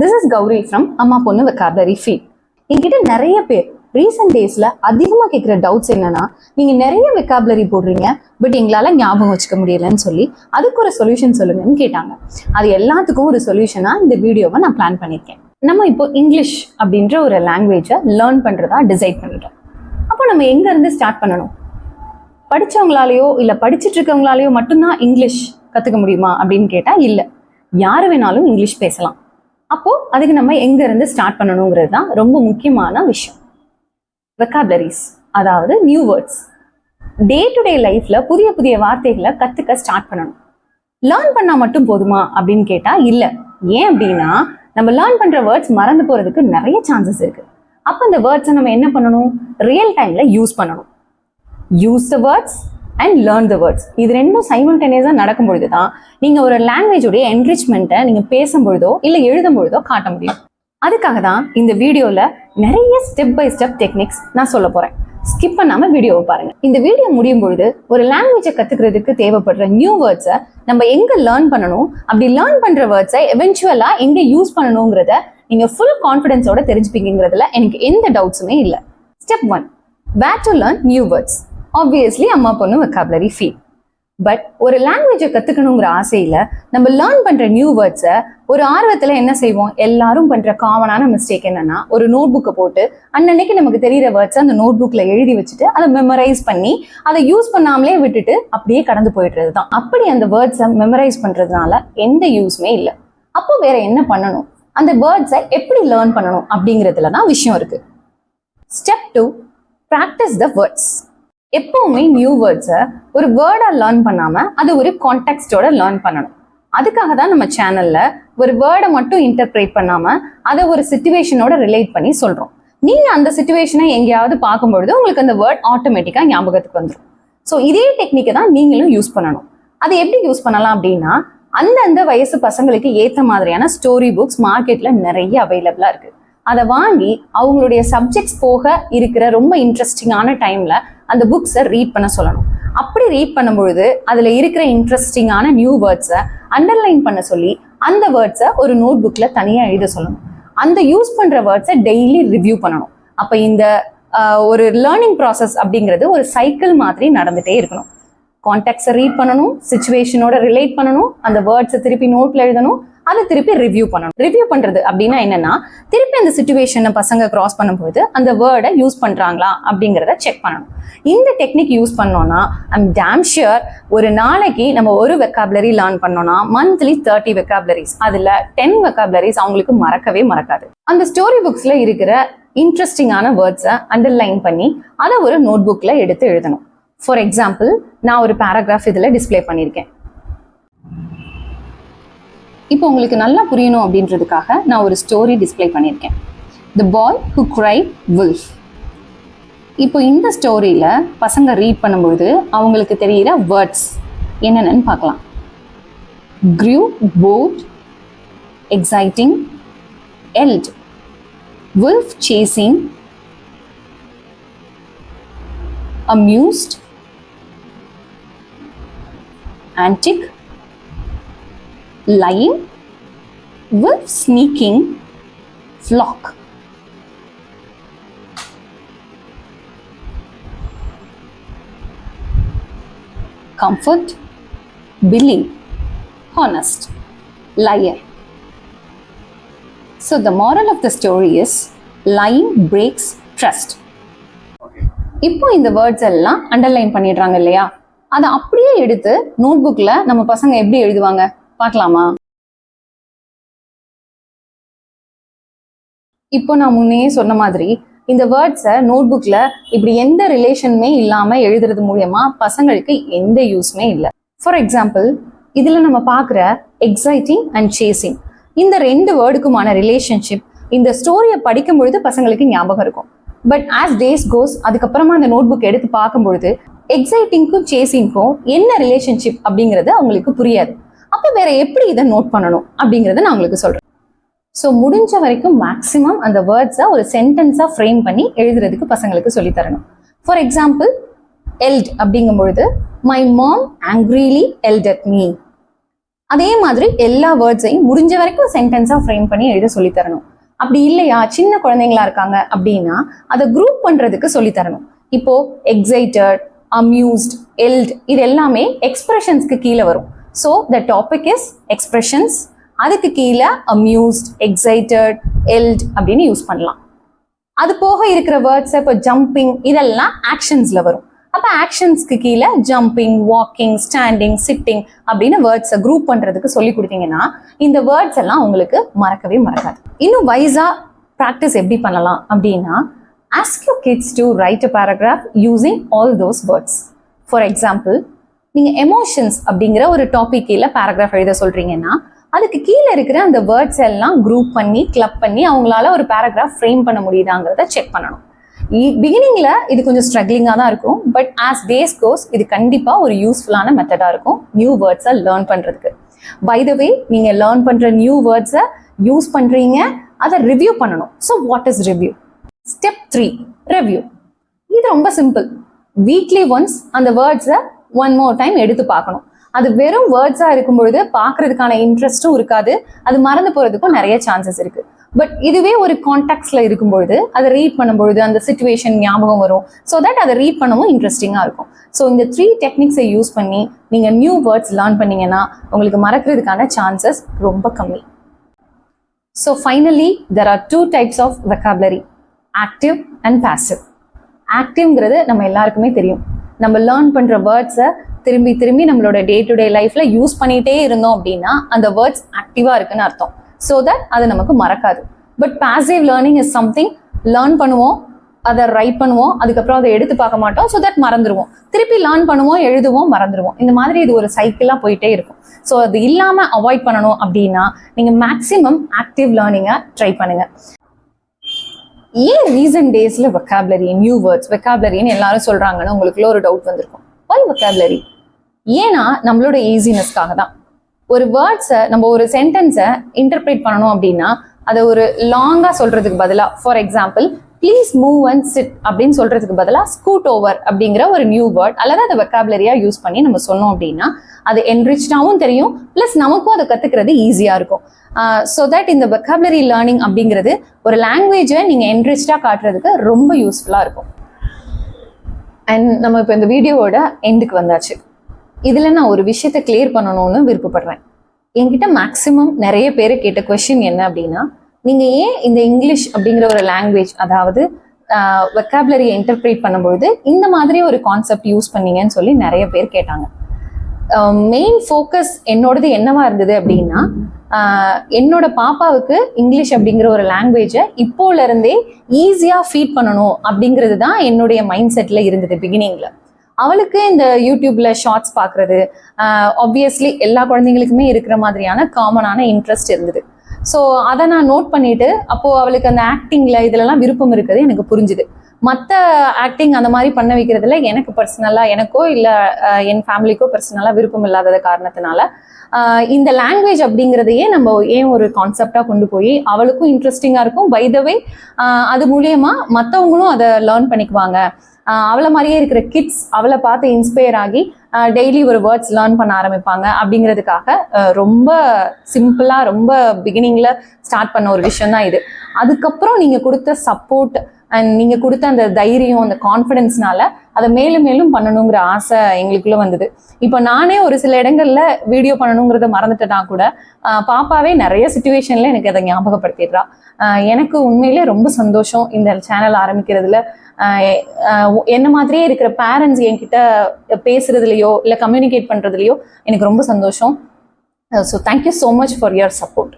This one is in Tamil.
திஸ் இஸ் கௌரி ஃப்ரம் அம்மா பொண்ணு வெக்காபலரி ஃபீட் என்கிட்ட நிறைய பேர் ரீசெண்ட் டேஸ்ல அதிகமாக கேட்குற டவுட்ஸ் என்னன்னா நீங்க நிறைய வெக்காபுலரி போடுறீங்க பட் எங்களால ஞாபகம் வச்சுக்க முடியலன்னு சொல்லி அதுக்கு ஒரு சொல்யூஷன் சொல்லுங்கன்னு கேட்டாங்க. அது எல்லாத்துக்கும் ஒரு சொல்யூஷனாக இந்த வீடியோவை நான் பிளான் பண்ணியிருக்கேன் நம்ம இப்போ இங்கிலீஷ் அப்படின்ற ஒரு லாங்குவேஜை லேர்ன் பண்றதா டிசைட் பண்ணிட்டோம். அப்போ நம்ம எங்க இருந்து ஸ்டார்ட் பண்ணணும்? படித்தவங்களாலேயோ இல்ல படிச்சிட்டு இருக்கவங்களாலேயோ மட்டும்தான் இங்கிலீஷ் கத்துக்க முடியுமா அப்படின்னு கேட்டா இல்ல. யாரு வேணாலும் இங்கிலீஷ் பேசலாம். அப்போ அதுக்கு நம்ம எங்க இருந்து ஸ்டார்ட் பண்ணணுங்கிறது தான் ரொம்ப முக்கியமான விஷயம். வெக்காபுலரிஸ் அதாவது new words day to day லைஃப்ல புதிய புதிய வார்த்தைகளை கத்துக்க ஸ்டார்ட் பண்ணணும். லேர்ன் பண்ணா மட்டும் போதுமா அப்படின்னு கேட்டா இல்ல. ஏன் அப்படின்னா நம்ம லேர்ன் பண்ற வேர்ட்ஸ் மறந்து போறதுக்கு நிறைய சான்சஸ் இருக்கு. அப்ப அந்த வேர்ட்ஸை நம்ம என்ன பண்ணணும்? ரியல் டைம்ல யூஸ் பண்ணணும். Use the words and learn the words இது ரெண்டும் சைமல்டேனியஸாக நடக்கும் பொழுது தான் நீங்கள் ஒரு லாங்குவேஜுடைய என்ரிச்மெண்ட்டை நீங்கள் பேசும்பொழுதோ இல்லை எழுதும் பொழுதோ காட்ட முடியும். அதுக்காக தான் இந்த வீடியோவில் நிறைய ஸ்டெப் பை ஸ்டெப் டெக்னிக்ஸ் நான் சொல்ல போகிறேன் ஸ்கிப் பண்ணாமல் வீடியோவை பாருங்க. இந்த வீடியோ முடியும் பொழுது ஒரு லாங்குவேஜை கற்றுக்கிறதுக்கு தேவைப்படுற நியூ வேர்ட்ஸை நம்ம எங்கே லேர்ன் பண்ணணும் அப்படி லேர்ன் பண்ணுற வேர்ட்ஸை எவென்ச்சுவலாக எங்கே யூஸ் பண்ணணுங்கிறத நீங்கள் ஃபுல் கான்ஃபிடென்ஸோட தெரிஞ்சுப்பீங்கிறதுல எனக்கு எந்த டவுட்ஸுமே இல்லை. Step one where to learn new words obviously அம்மா பொண்ணு வெக்காபுலரி ஃபீல் பட் ஒரு லாங்குவேஜை கற்றுக்கணுங்கிற ஆசையில் நம்ம லேர்ன் பண்ணுற நியூ வேர்ட்ஸை ஒரு ஆர்வத்தில் என்ன செய்வோம்? எல்லாரும் பண்ணுற காமனான மிஸ்டேக் என்னன்னா ஒரு நோட் புக்கை போட்டு அன்னன்னைக்கு நமக்கு தெரிகிற வேர்ட்ஸை அந்த நோட் புக்கில் எழுதி வச்சுட்டு அதை மெமரைஸ் பண்ணி அதை யூஸ் பண்ணாமலே விட்டுட்டு அப்படியே கடந்து போயிடுறது தான். அப்படி அந்த வேர்ட்ஸை மெமரைஸ் பண்ணுறதுனால எந்த யூஸ்மே இல்லை. அப்போ வேற என்ன பண்ணணும்? அந்த வேர்ட்ஸை எப்படி லேர்ன் பண்ணணும் அப்படிங்கிறதுல தான் விஷயம் இருக்கு. Step two practice the words எப்பவுமே நியூ வேர்ட்ஸை ஒரு வேர்டா லேர்ன் பண்ணாம அது ஒரு கான்டெக்ட்டோட லேர்ன் பண்ணணும். அதுக்காக தான் நம்ம சேனல்ல ஒரு வேர்டை மட்டும் இன்டர்பிரேட் பண்ணாம அதை ஒரு சுச்சுவேஷனோட ரிலேட் பண்ணி சொல்றோம். நீங்க அந்த சுச்சுவேஷனை எங்கேயாவது பார்க்கும்பொழுது உங்களுக்கு அந்த வேர்ட் ஆட்டோமேட்டிக்கா ஞாபகத்துக்கு வந்துடும் ஸோ இதே டெக்னிக்கை தான் நீங்களும் யூஸ் பண்ணணும். அது எப்படி யூஸ் பண்ணலாம் அப்படின்னா அந்தந்த வயசு பசங்களுக்கு ஏற்ற மாதிரியான ஸ்டோரி புக்ஸ் மார்க்கெட்ல நிறைய அவைலபிளா இருக்கு. அதை வாங்கி அவங்களுடைய சப்ஜெக்ட்ஸ் போக இருக்கிற ரொம்ப இன்ட்ரெஸ்டிங்கான டைம்ல அந்த புக்ஸை ரீட் பண்ண சொல்லணும். அப்படி ரீட் பண்ணும்பொழுது அதில் இருக்கிற இன்ட்ரெஸ்டிங்கான நியூ வேர்ட்ஸை அண்டர்லைன் பண்ண சொல்லி அந்த வேர்ட்ஸை ஒரு நோட் புக்கில் தனியாக எழுத சொல்லணும். அந்த யூஸ் பண்ணுற வேர்ட்ஸை டெய்லி ரிவ்யூ பண்ணணும். அப்போ இந்த ஒரு லேர்னிங் ப்ராசஸ் அப்படிங்கிறது ஒரு சைக்கிள் மாதிரி நடந்துகிட்டே இருக்கணும். கான்டாக்ட்ஸை ரீட் பண்ணணும் சுச்சுவேஷனோட ரிலேட் பண்ணணும் அந்த வேர்ட்ஸை திருப்பி நோட்டில் எழுதணும் அதை திருப்பி ரிவ்யூ பண்ணணும். ரிவ்யூ பண்றது அப்படின்னா என்னன்னா திருப்பி அந்த சுச்சுவேஷனை பசங்க கிராஸ் பண்ணும்போது அந்த வேர்டை யூஸ் பண்றாங்களா அப்படிங்கிறத செக் பண்ணணும். இந்த டெக்னிக் யூஸ் பண்ணோம்னா ஐம் டேம் ஷியர் ஒரு நாளைக்கு நம்ம ஒரு வெக்காபுலரி லேர்ன் பண்ணோம்னா மந்த்லி தேர்ட்டி வெக்காபுலரிஸ் அதுல டென் வெக்காபுலரிஸ் அவங்களுக்கு மறக்கவே மறக்காது. அந்த ஸ்டோரி புக்ஸ்ல இருக்கிற இன்ட்ரெஸ்டிங்கான வேர்ட்ஸை அண்டர்லைன் பண்ணி அதை ஒரு நோட் புக்ல எடுத்து எழுதணும். ஃபார் எக்ஸாம்பிள் நான் ஒரு பேராகிராஃப் இதில் டிஸ்ப்ளே பண்ணியிருக்கேன். இப்போ உங்களுக்கு நல்லா புரியணும் அப்படின்றதுக்காக நான் ஒரு ஸ்டோரி டிஸ்ப்ளே பண்ணியிருக்கேன். த பாய் ஹூ க்ரை வில்ஃப் இப்போ இந்த ஸ்டோரியில் பசங்க ரீட் பண்ணும்பொழுது அவங்களுக்கு தெரிகிற வேர்ட்ஸ் என்னென்னு பார்க்கலாம். Crew boat exciting yelled wolf chasing amused antic lying wolf sneaking flock comfort believe honest liar so the moral of the story is lying breaks trust இப்போ இந்த வேர்ட்ஸ் எல்லாம் அண்டர்லைன் பண்ணிடுறாங்க இல்லையா அதை அப்படியே எடுத்து நோட் புக்ல நம்ம பசங்க எப்படி எழுதுவாங்க பார்க்கலாமா? இப்போ நான் முன்னே சொன்ன மாதிரி இந்த வேர்ட்ஸை நோட் புக்ல இப்படி எந்த ரிலேஷனுமே இல்லாம எழுதுறது மூலியமா பசங்களுக்கு எந்த யூஸ்மே இல்லை. ஃபார் எக்ஸாம்பிள் இதுல நம்ம பார்க்குற எக்ஸைட்டிங் அண்ட் சேசிங் இந்த ரெண்டு வேர்டுக்குமான ரிலேஷன்ஷிப் இந்த ஸ்டோரியை படிக்கும் பொழுது பசங்களுக்கு ஞாபகம் இருக்கும். பட் ஆஸ் டேஸ் கோஸ் அதுக்கப்புறமா அந்த நோட் புக் எடுத்து பார்க்கும்பொழுது எக்ஸைட்டிங்க்கும் சேசிங்க்கும் என்ன ரிலேஷன்ஷிப் அப்படிங்கிறது அவங்களுக்கு புரியாது. வேற எப்படி இதை நோட் பண்ணணும் அப்படிங்கிறத நான் உங்களுக்கு சொல்றேன். ஸோ முடிஞ்ச வரைக்கும் மேக்ஸிமம் அந்த வேர்ட்ஸை ஒரு சென்டென்ஸாக ஃப்ரேம் பண்ணி எழுதுறதுக்கு பசங்களுக்கு சொல்லித் தரணும் ஃபார் எக்ஸாம்பிள் எல்ட் அப்படிங்கும் பொழுது my mom angrily yelled at me அதே மாதிரி எல்லா வேர்ட்ஸையும் முடிஞ்ச வரைக்கும் சென்டென்ஸாக ஃப்ரேம் பண்ணி எழுத சொல்லித் தரணும் அப்படி இல்லையா? சின்ன குழந்தைங்களா இருக்காங்க அப்படின்னா அதை குரூப் பண்றதுக்கு சொல்லித் தரணும் இப்போ எக்ஸைட்டட் அம்யூஸ்ட் எல்ட் இது எல்லாமே எக்ஸ்பிரஷன்ஸ்க்கு கீழே வரும். So the topic is expressions அதுக்கு கீழே அம்யூஸ்ட் எக்ஸைட்டட் எல்ட் அப்படின்னு யூஸ் பண்ணலாம். அது போக இருக்கிற வேர்ட்ஸ் இப்போ ஜம்பிங் இதெல்லாம் ஆக்ஷன்ஸில் வரும். அப்போ ஆக்ஷன்ஸ்க்கு கீழே ஜம்பிங் வாக்கிங் ஸ்டாண்டிங் சிட்டிங் அப்படின்னு வேர்ட்ஸை குரூப் பண்ணுறதுக்கு சொல்லி கொடுத்தீங்கன்னா இந்த வேர்ட்ஸ் எல்லாம் உங்களுக்கு மறக்கவே மறக்காது. இன்னும் வைஸாக ப்ராக்டிஸ் எப்படி பண்ணலாம் அப்படின்னா ask your kids to write a paragraph using all those words. For example நீங்க எமோஷன்ஸ் அப்படிங்கிற ஒரு டாபிக் கீழே பேராகிராஃப் எழுத சொல்றீங்கன்னா அதுக்கு கீழே இருக்கிற அந்த வேர்ட்ஸ் எல்லாம் குரூப் பண்ணி கிளப் பண்ணி அவங்களால ஒரு பேராகிராஃப் ஃப்ரேம் பண்ண முடியுதாங்கிறத செக் பண்ணணும். பிகினிங்ல இது கொஞ்சம் ஸ்ட்ரகிளிங்காக தான் இருக்கும் பட் ஆஸ் டேஸ் கோர்ஸ் இது கண்டிப்பாக ஒரு யூஸ்ஃபுல்லான மெத்தடாக இருக்கும் நியூ வேர்ட்ஸை லேர்ன் பண்ணுறதுக்கு பை த வே நீங்கள் லேர்ன் பண்ணுற நியூ வேர்ட்ஸை யூஸ் பண்ணுறீங்க அதை ரிவ்யூ பண்ணணும். So what is review step three review இது ரொம்ப சிம்பிள் வீக்லி ஒன்ஸ் அந்த வேர்ட்ஸை ஒன் மோர் டைம் எடுத்து பார்க்கணும். அது வெறும் வேர்ட்ஸாக இருக்கும் பொழுது பார்க்கறதுக்கான இன்ட்ரெஸ்ட்டும் இருக்காது. அது மறந்து போகிறதுக்கும் நிறைய சான்சஸ் இருக்கு. பட் இதுவே ஒரு கான்டாக்ட்ஸில் இருக்கும்பொழுது அதை ரீட் பண்ணும்பொழுது அந்த சுச்சுவேஷன் ஞாபகம் வரும். ஸோ தட் அதை ரீட் பண்ணவும் இன்ட்ரெஸ்டிங்காக இருக்கும். ஸோ இந்த த்ரீ டெக்னிக்ஸை யூஸ் பண்ணி நீங்கள் நியூ வேர்ட்ஸ் லேர்ன் பண்ணீங்கன்னா உங்களுக்கு மறக்கிறதுக்கான சான்சஸ் ரொம்ப கம்மி. So finally there are two types of vocabulary active and passive ஆக்டிவ்ங்கிறது நம்ம எல்லாருக்குமே தெரியும். நம்ம லேர்ன் பண்ணுற வேர்ட்ஸை திரும்பி திரும்பி நம்மளோட டே டு டே லைஃப்பில் யூஸ் பண்ணிகிட்டே இருந்தோம் அப்படின்னா அந்த வேர்ட்ஸ் ஆக்டிவாக இருக்குன்னு அர்த்தம். ஸோ தட் அது நமக்கு மறக்காது. But passive learning is something learn பண்ணுவோம் அதை ரைட் பண்ணுவோம் அதுக்கப்புறம் அதை எடுத்து பார்க்க மாட்டோம் ஸோ தட் மறந்துடுவோம் திருப்பி லேர்ன் பண்ணுவோம் எழுதுவோம் மறந்துடுவோம் இந்த மாதிரி இது ஒரு சைக்கிளாக போயிட்டே இருக்கும். ஸோ அது இல்லாமல் அவாய்ட் பண்ணணும் அப்படின்னா நீங்கள் மேக்ஸிமம் ஆக்டிவ் லேர்னிங்கை ட்ரை பண்ணுங்கள் ஏன் ரீசன்ட் டேஸ்ல வெக்காபுலரி நியூ வேர்ட்ஸ் வெக்காபுலரின்னு எல்லாரும் சொல்றாங்கன்னு உங்களுக்குள்ள ஒரு டவுட் வந்திருக்கும். ஒய் வெக்காபுலரி ஏன்னா நம்மளோட ஈஸினஸ்க்காக தான். ஒரு வேர்ட்ஸை நம்ம ஒரு சென்டென்ஸை இன்டர்பிரேட் பண்ணணும் அப்படின்னா அதை ஒரு லாங்கா சொல்றதுக்கு பதிலாக for example please move and sit அப்படின்னு சொல்றதுக்கு பதிலாக ஸ்கூட் ஓவர் அப்படிங்கிற ஒரு நியூ வேர்ட் அல்லது அதை வெக்காபுலரியா யூஸ் பண்ணி நம்ம சொன்னோம் அப்படின்னா அது என்ரிச்டாகவும் தெரியும் ப்ளஸ் நமக்கும் அதை கத்துக்கிறது ஈஸியா இருக்கும். ஸோ தட் இந்த வெக்காபுலரி லேர்னிங் அப்படிங்கிறது ஒரு லாங்குவேஜை நீங்கள் என்ரிச்டாக காட்டுறதுக்கு ரொம்ப யூஸ்ஃபுல்லாக இருக்கும். அண்ட் நம்ம இப்போ இந்த வீடியோவோட எண்டுக்கு வந்தாச்சு. இதில் நான் ஒரு விஷயத்தை கிளியர் பண்ணணும்னு விருப்பப்படுறேன். என்கிட்ட மேக்ஸிமம் நிறைய பேர் கேட்ட கொஷின் என்ன அப்படின்னா நீங்கள் ஏன் இந்த இங்கிலீஷ் அப்படிங்கிற ஒரு லாங்குவேஜ் அதாவது வெக்காபுலரியை இன்டர்பிரேட் பண்ணும்பொழுது இந்த மாதிரி ஒரு கான்செப்ட் யூஸ் பண்ணீங்கன்னு சொல்லி நிறைய பேர் கேட்டாங்க. மெயின் ஃபோக்கஸ் என்னோடது என்னவா இருந்தது அப்படின்னா என்னோட பாப்பாவுக்கு இங்கிலீஷ் அப்படிங்கிற ஒரு லாங்குவேஜை இப்போல இருந்தே ஈஸியாக ஃபீட் பண்ணணும் அப்படிங்கிறது தான் என்னுடைய மைண்ட் செட்டில் இருந்தது பிகினிங்கில் அவளுக்கு இந்த யூடியூப்ல ஷார்ட்ஸ் பார்க்குறது ஆப்வியஸ்லி எல்லா குழந்தைங்களுக்குமே இருக்கிற மாதிரியான காமனான இன்ட்ரெஸ்ட் இருந்தது. ஸோ அதை நான் நோட் பண்ணிட்டு அப்போது அவளுக்கு அந்த ஆக்டிங்கில் இதுலலாம் விருப்பம் இருக்குது எனக்கு புரிஞ்சுது. மற்ற ஆக்டிங் அந்த மாதிரி பண்ண வைக்கிறதுல எனக்கு பர்சனலாக எனக்கோ இல்லை என் ஃபேமிலிக்கோ பர்சனலாக விருப்பம் இல்லாதது காரணத்தினால இந்த லாங்குவேஜ் அப்படிங்கிறதையே நம்ம ஏன் ஒரு கான்செப்டாக கொண்டு போய் அவளுக்கும் இன்ட்ரெஸ்டிங்காக இருக்கும். பை அது மூலயமா மற்றவங்களும் அதை லேர்ன் பண்ணிக்குவாங்க. அவளை மாதிரியே இருக்கிற கிட்ஸ் அவளை பார்த்து இன்ஸ்பயர் ஆகி டெய்லி ஒரு வேர்ட்ஸ் லேர்ன் பண்ண ஆரம்பிப்பாங்க அப்படிங்கிறதுக்காக ரொம்ப சிம்பிளாக ரொம்ப பிகினிங்கில் ஸ்டார்ட் பண்ண ஒரு விஷயம் தான் இது. அதுக்கப்புறம் நீங்கள் கொடுத்த சப்போர்ட் அண்ட் நீங்கள் கொடுத்த அந்த தைரியம் அந்த கான்ஃபிடென்ஸ்னால அதை மேலும் மேலும் பண்ணணுங்கிற ஆசை எங்களுக்குள்ளே வந்தது. இப்போ நானே ஒரு சில இடங்களில் வீடியோ பண்ணணுங்கிறத மறந்துட்டேன்னா கூட பாப்பாவே நிறைய சுச்சுவேஷனில் எனக்கு அதை ஞாபகப்படுத்திடுறா. எனக்கு உண்மையிலே ரொம்ப சந்தோஷம் இந்த சேனல் ஆரம்பிக்கிறதுல. என்ன மாதிரியே இருக்கிற பேரண்ட்ஸ் என்கிட்ட பேசுறதுலையோ இல்லை கம்யூனிகேட் பண்ணுறதுலையோ எனக்கு ரொம்ப சந்தோஷம். So thank you so much for your support